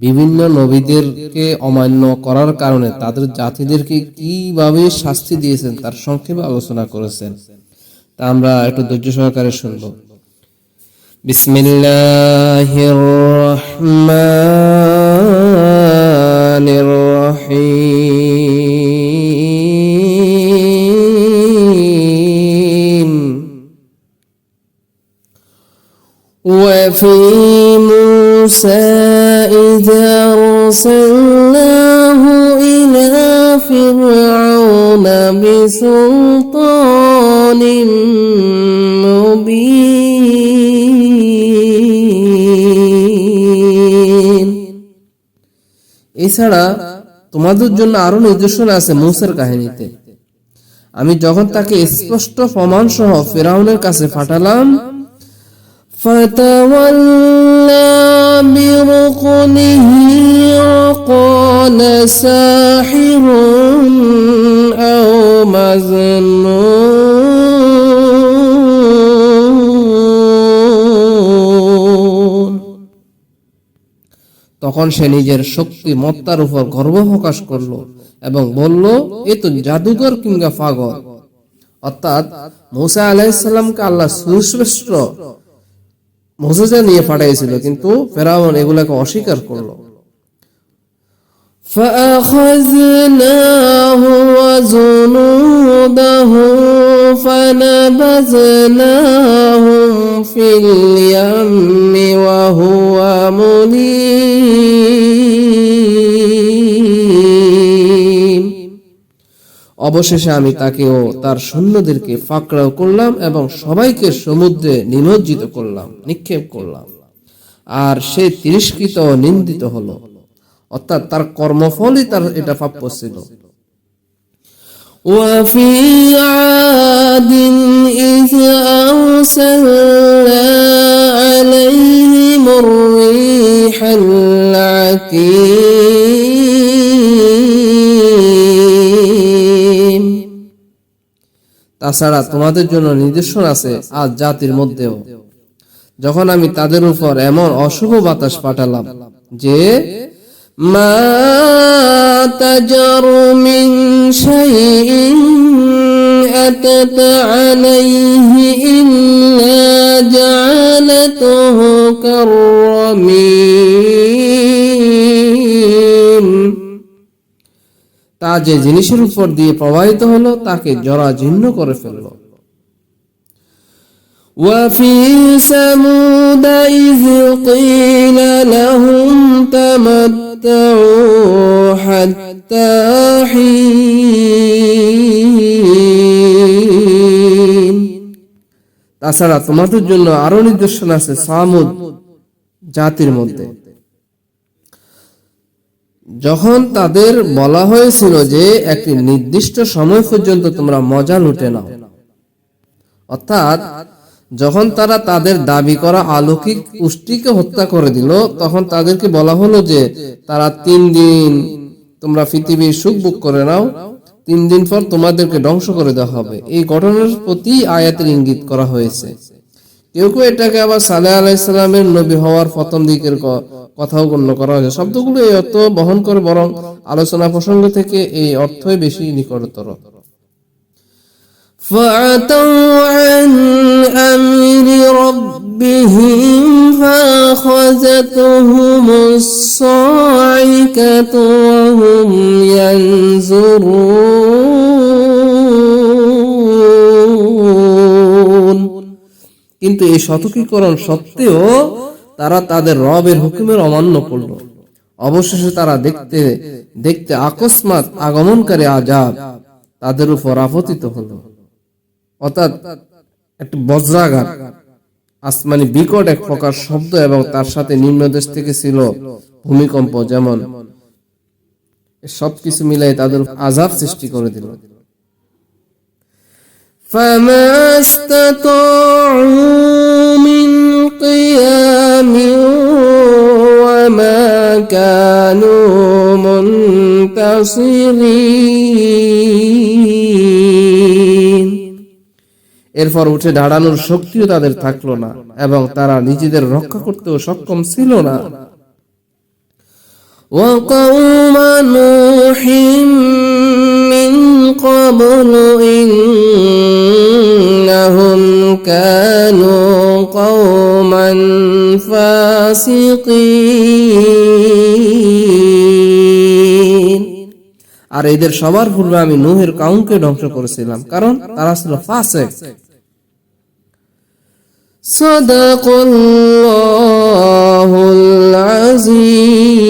বিভিন্ন নবীদেরকে অমান্য করার কারণে তাদের জাতিদেরকে কিভাবে শাস্তি দিয়েছেন তার সংক্ষেপে আলোচনা করেছেন তা আমরা একটু ধৈর্য সহকারে শুনব বিসমিল্লাহির রহমানির রহিম وفي موسى إذا أرسلناه إلى فرعون بسلطان مبين এছাড়া তোমাদের জন্য আরো নির্দেশন আছে মুসার কাহিনীতে আমি যখন তাকে স্পষ্ট প্রমাণ সহ ফেরাউনের কাছে পাঠালাম فتولى بركنه وقال ساحر أو مجنون তখন সে নিজের শক্তি মত্তার উপর গর্ব প্রকাশ করলো এবং বলল এ তো জাদুকর কিংবা পাগল অর্থাৎ মুসা আলাইসাল্লামকে আল্লাহ সুশ্রেষ্ঠ মোসেসে নিয়ে পাঠাইছিল কিন্তু ফেরাউন এগুলাকে অস্বীকার করলো فأخذناه وجنوده فنبذناهم في اليم وهو مليم অবশেষে আমি তাকেও তার সৈন্যদেরকে ফাঁকড়াও করলাম এবং সবাইকে সমুদ্রে নিমজ্জিত করলাম নিক্ষেপ করলাম আর সে তিরস্কৃত ও নিন্দিত হলো অর্থাৎ তার কর্মফলই তার এটা প্রাপ্য ছিল وفي عاد إذ أرسلنا عليهم الريح العقيم তাছাড়া তোমাদের জন্য নিদর্শন আছে আজ জাতির মধ্যেও। যখন আমি তাদের উপর এমন অশুভ বাতাস পাঠালাম যে, মা তা যে জিনিসের উপর দিয়ে প্রবাহিত হলো তাকে জরাজীর্ণ করে ফেলল وفي ثمود إذ قيل لهم تمتعوا حتى حين তাছাড়া তোমাদের জন্য আরো নির্দেশন আছে সামুদ জাতির মধ্যে যখন তাদের বলা হয়েছিল যে একটি নির্দিষ্ট সময় পর্যন্ত তোমরা মজা লুটে নাও। অর্থাৎ, যখন তারা তাদের দাবি করা আলৌকিক পুষ্টিকে হত্যা করে দিল, তখন তাদেরকে বলা হলো যে, তারা তিন দিন তোমরা পৃথিবীর সুখ বুক করে নাও, তিন দিন পর তোমাদেরকে ধ্বংস করে দেওয়া হবে। এই ঘটনার প্রতি আয়াতের ইঙ্গিত করা হয়েছে। কেউ কেউ এটাকে আবার সালেহ আলাইসালামের নবী হওয়ার প্রথম দিকের ক- কথাও গণ্য করা হয়েছে শব্দগুলো এই অর্থ বহন করে বরং আলোচনা প্রসঙ্গ থেকে এই অর্থই বেশি নিকটতর فعتوا عن أمر ربهم فأخذتهم الصاعقة وهم ينظرون কিন্তু এই শতকীকরণ সত্ত্বেও তারা তাদের রবের হুকুমের অমান্য করল। অবশেষে তারা দেখতে দেখতে আকস্মাত আগমনকারী আজাব তাদের উপর আপতিত হলো। অর্থাৎ একটা বজ্রাঘাত, আসমানি বিকট এক প্রকার শব্দ এবং তার সাথে নিম্নদেশ থেকে ছিল ভূমিকম্প যেমন সবকিছু মিলাই তাদের আজাব সৃষ্টি করে দিল। فما استطاعوا من قيام وما كانوا منتصرين এরপর উঠে দাঁড়ানোর শক্তিও তাদের থাকলো না এবং তারা নিজেদের রক্ষা করতেও সক্ষম ছিল না وقوم نوح من قبل كانوا قوما فاسقين আর এদের সবার পূর্বে আমি নূহের কাউমকে ধ্বংস করেছিলাম কারণ তারা ছিল ফাসেক صدق الله العظيم